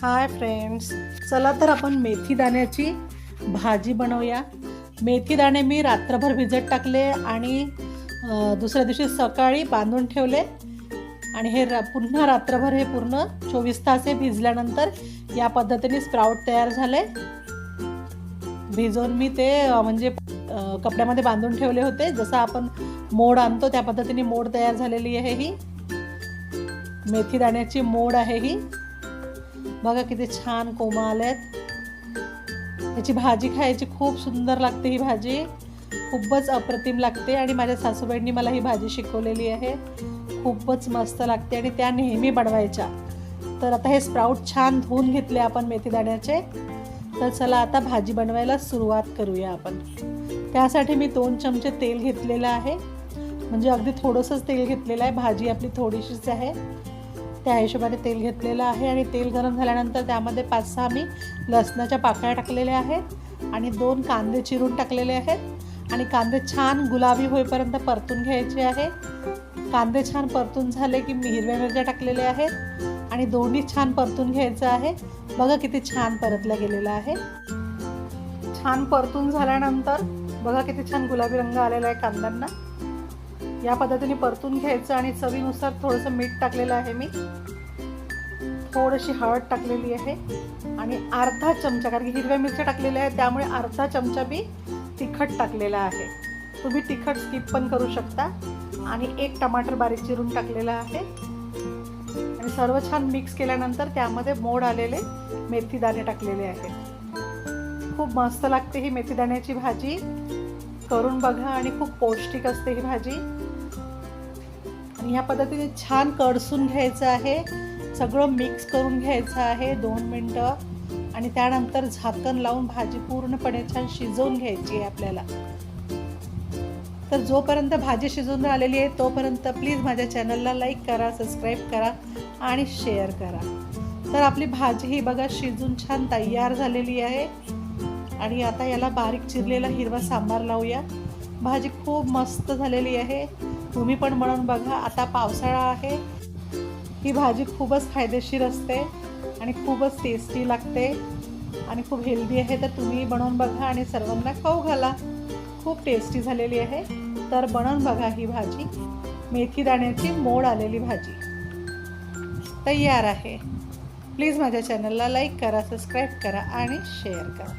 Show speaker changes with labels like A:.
A: Hi friends चला तर आपण मेथी दाण्याची भाजी बनवूया. मेथी दाणे मी रात्रभर भिजत टाकले आणि दुसऱ्या दिवशी सकाळी बांधून ठेवले. आणि हे रा पुन्हा रात्रभर हे पूर्ण चोवीस तास हे भिजल्यानंतर या पद्धतीने स्प्राऊट तयार झाले. भिजवून मी ते म्हणजे कपड्यामध्ये बांधून ठेवले होते. जसं आपण मोड आणतो त्या पद्धतीने मोड तयार झालेली आहे ही. मेथी दाण्याची मोड आहे ही. बघा किती छान कोमा आल्यात त्याची भाजी खायची खूप सुंदर लागते ही भाजी. खूपच अप्रतिम लागते आणि माझ्या सासूबाईंनी मला ही भाजी शिकवलेली आहे. खूपच मस्त लागते आणि त्या नेहमी बनवायच्या. तर आता हे स्प्राऊट छान धुवून घेतले आपण मेथी दाण्याचे. तर चला आता भाजी बनवायला सुरुवात करूया आपण. त्यासाठी मी दोन चमचे तेल घेतलेलं आहे. म्हणजे अगदी थोडंसंच तेल घेतलेलं आहे. भाजी आपली थोडीशीच आहे. त्या हिशोबाने तेल घेतलेलं आहे आणि तेल गरम झाल्यानंतर त्यामध्ये पाच सहा मी लसणाच्या पाकळ्या टाकलेल्या आहेत आणि दोन कांदे चिरून टाकलेले आहेत. आणि कांदे छान गुलाबी होईपर्यंत परतून घ्यायचे आहे कांदे छान परतून झाले की मी हिरव्या मिरच्या टाकलेल्या आहेत आणि दोन्ही छान परतून घ्यायचं आहे. बघा किती छान परतला गेलेलं आहे छान परतून झाल्यानंतर बघा किती छान गुलाबी रंग आलेला आहे कांद्यांना. या पद्धतीने परतून घ्यायचं आणि चवीनुसार थोडंसं मीठ टाकलेलं आहे मी. थोडीशी हळद टाकलेली आहे आणि अर्धा चमचा कारण की हिरव्या मिरच्या टाकलेल्या आहेत त्यामुळे अर्धा चमचा मी तिखट टाकलेला आहे. तुम्ही तिखट स्किप पण करू शकता. आणि एक टमाटर बारीक चिरून टाकलेला आहे. आणि सर्व छान मिक्स केल्यानंतर त्यामध्ये मोड आलेले मेथी दाणे टाकलेले आहेत खूप मस्त लागते ही मेथी दाण्याची भाजी. करून बघा आणि खूप पौष्टिक असते ही भाजी. ह्या पद्धतीने छान कडसून घ्यायचं आहे. सगळं मिक्स करून घ्यायचं आहे दोन मिनटं. आणि त्यानंतर झाकण लावून भाजी पूर्णपणे छान शिजवून घ्यायची आहे आपल्याला. तर जोपर्यंत भाजी शिजून राहिलेली आहे तोपर्यंत प्लीज माझ्या चॅनलला लाईक करा सबस्क्राईब करा आणि शेअर करा. तर आपली भाजी ही बघा शिजून छान तयार झालेली आहे. आणि आता याला बारीक चिरलेला हिरवा सांबार लावूया. भाजी खूप मस्त झालेली आहे. तुम्ही पण बनवून बघा आता पावसाळा आहे. ही भाजी खूपच फायदेशीर असते आणि खूपच टेस्टी लागते आणि खूप हेल्दी आहे तर तुम्ही बनवून बघा आणि सर्वांना खाऊ घाला. खूप टेस्टी झालेली आहे. तर बनवून बघा ही भाजी. मेथी दाण्याची मोड आलेली भाजी. तयार आहे. प्लीज माझ्या चॅनलला लाईक करा सबस्क्राईब करा आणि शेअर करा.